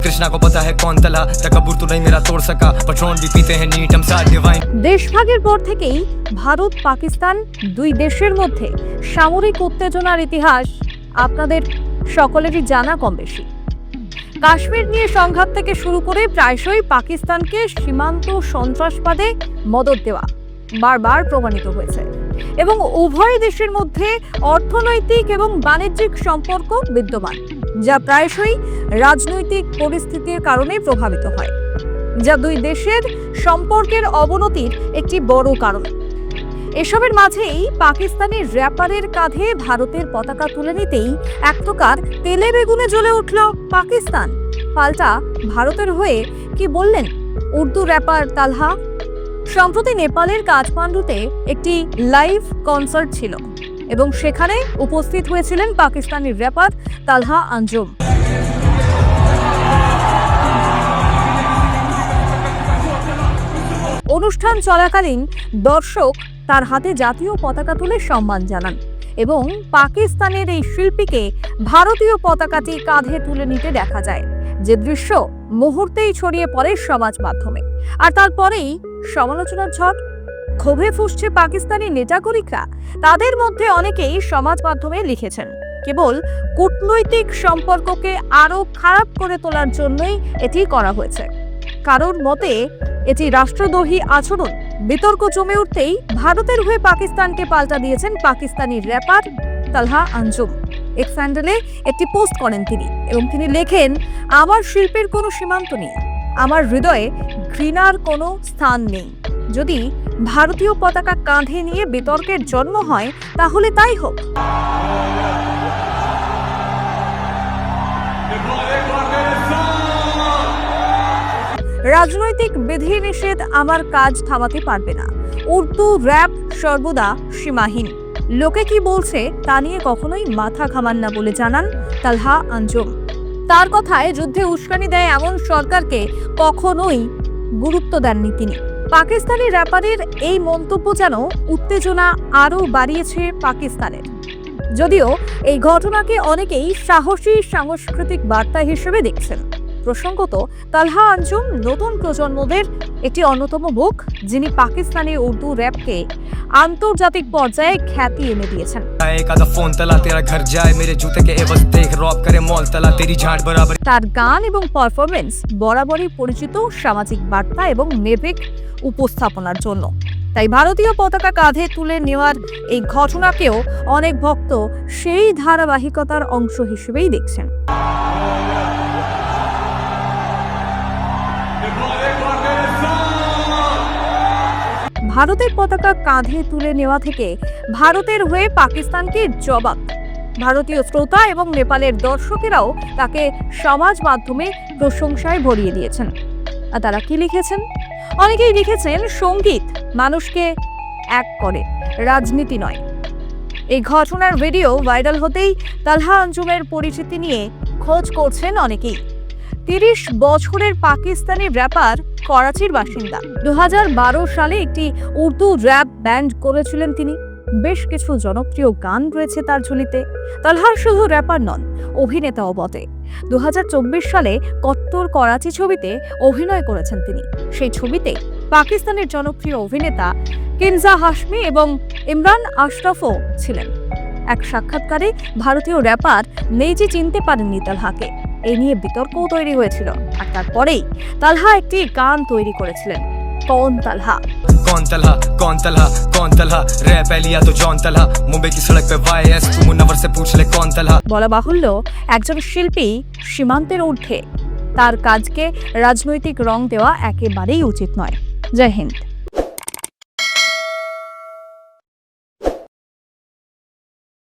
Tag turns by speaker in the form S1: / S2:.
S1: कृष्णा को पता है कौन तला तकबूर तो नहीं मेरा तोड़ सका पट्रोन भी पीते हैं नीटम सा डिवाइन
S2: দেশভাগের পর থেকেই ভারত পাকিস্তান দুই দেশের মধ্যে সামরিক উত্তেজনার ইতিহাস আপনাদের সকলেরই জানা কম বেশি কাশ্মীর নিয়ে সংঘাত থেকে শুরু করে প্রায়শই পাকিস্তানকে সীমান্ত সন্ত্রাসবাদে মদত দেওয়া বারবার প্রমাণিত হয়েছে এবং উভয় দেশের মধ্যে অর্থনৈতিক এবং বাণিজ্যিক সম্পর্ক বিদ্যমান যা প্রায়শই রাজনৈতিক পরিস্থিতির কারণে প্রভাবিত হয়, যা দুই দেশের সম্পর্কের অবনতির একটি বড় কারণ। এসবের মাঝেই পাকিস্তানি র্যাপারের কাঁধে ভারতের পতাকা তুলে নিতেই এক প্রকার তেলে বেগুনে জ্বলে উঠল পাকিস্তান। পাল্টা ভারতের হয়ে কি বললেন উর্দু র্যাপার তালহা? সম্প্রতি নেপালের কাঠমান্ডুতে একটি লাইভ কনসার্ট ছিল। এবং সেখানে উপস্থিত হয়েছিলেন পাকিস্তানি র্যাপার তালহা আঞ্জুম। অনুষ্ঠান চলাকালীন দর্শক তার হাতে জাতীয় পতাকা তুলে সম্মান জানান এবং পাকিস্তানের এই শিল্পীকে ভারতীয় পতাকাটি কাঁধে তুলে নিতে দেখা যায়। যে দৃশ্য মুহূর্তেই ছড়িয়ে পড়ে সমাজ মাধ্যমে। আর তারপরেই সমালোচনার ঝড় ক্ষোভে ফুসছে পাকিস্তানি নেতাকরিকরা তাদের মধ্যে অনেকেই সমাজ মাধ্যমে লিখেছেন। কেবল কূটনৈতিক সম্পর্ককে আরও খারাপ করে তোলার জন্যই এটি করা হয়েছে। কারোর মতে, এটি রাষ্ট্রদ্রোহী আচরণ। বিতর্ক জমে উঠতেই ভারতের হয়ে পাকিস্তানকে পাল্টা দিয়েছেন পাকিস্তানি র্যাপার তালহা আঞ্জুম। এক স্যান্ডেলে একটি পোস্ট করেন তিনি এবং তিনি লেখেন, আমার শিল্পের কোনো সীমান্ত নেই। আমার হৃদয়ে ঘৃণার কোনো স্থান নেই। যদি ভারতীয় পতাকা কাঁধে নিয়ে বিতর্কের জন্ম হয়, তাহলে তাই হোক। রাজনৈতিক বিধিনিষেধ আমার কাজ থামাতে পারবে না। উর্দু র্যাপ সর্বদা সীমাহীন। লোকে কি বলছে তা নিয়ে কখনোই মাথা ঘামান না বলে জানান তালহা আঞ্জুম। তার কথায় যুদ্ধে উস্কানি দেয় এমন সরকারকে কখনোই গুরুত্ব দেননি তিনি। পাকিস্তানি র্যাপারের এই মন্তব্য যেন উত্তেজনা আরও বাড়িয়েছে পাকিস্তানের। যদিও এই ঘটনাকে অনেকেই সাহসী সাংস্কৃতিক বার্তা হিসেবে দেখছেন। প্রসঙ্গত তালহা আঞ্জুম নতুন প্রজন্মদের একটি অন্যতম মুখ যিনি পাকিস্তানি উর্দু র্যাপকে আন্তর্জাতিক পর্যায়ে খ্যাতি এনে দিয়েছেন। তার গান এবং পারফরমেন্স বরাবরই পরিচিত সামাজিক বার্তা এবং মেভিক উপস্থাপনার জন্য। তাই ভারতীয় পতাকা কাঁধে তুলে নেওয়ার এই ঘটনাকেও অনেক ভক্ত সেই ধারাবাহিকতার অংশ হিসেবেই দেখছেন। ভারতের পতাকা কাঁধে তুলে নেওয়া থেকে ভারতের হয়ে পাকিস্তানকে জবাব। ভারতীয় শ্রোতা এবং নেপালের দর্শকেরাও তাকে সমাজ মাধ্যমে প্রশংসায় ভরিয়ে দিয়েছেন। আর তারা কি লিখেছেন? অনেকেই লিখেছেন, সংগীত মানুষকে এক করে, রাজনীতি নয়। এই ঘটনার ভিডিও ভাইরাল হতেই তালহা আঞ্জুমের পরিচিতি নিয়ে খোঁজ করছেন অনেকেই। তিরিশ বছরের পাকিস্তানি র্যাপার করাচির বাসিন্দা। দুহাজার বারো সালে একটি উর্দু র্যাপ ব্যান্ড করেছিলেন তিনি। বেশ কিছু জনপ্রিয় গান রয়েছে তার ঝুলিতে। তালহার শুধু র্যাপার নন, অভিনেতাও বটে। দুই হাজার চব্বিশ সালে কট্টর করাচি ছবিতে অভিনয় করেছেন তিনি। সেই ছবিতে পাকিস্তানের জনপ্রিয় অভিনেতা কিনজা হাশমি এবং ইমরান আশরাফও ছিলেন। এক সাক্ষাৎকারে ভারতীয় র্যাপার নেইজি চিনতে পারেননি তালহাকে। এই নিয়ে বিতর্কও তৈরি হয়েছিল আর তারপরেই তালহা একটি গান তৈরি করেছিলেন কন তালহা
S1: कौन तला कौन तला कौन तला रह पहलिया तो जॉन तला मुंबई की सड़क पे वाई एस तू मुनवर से पूछ ले कौन तला
S2: বলা বাহুল্য একজন শিল্পী সীমান্তের ঊর্ধ্বে তার কাজকে রাজনৈতিক রং দেওয়া একেবারেই উচিত নয় জয় হিন্দ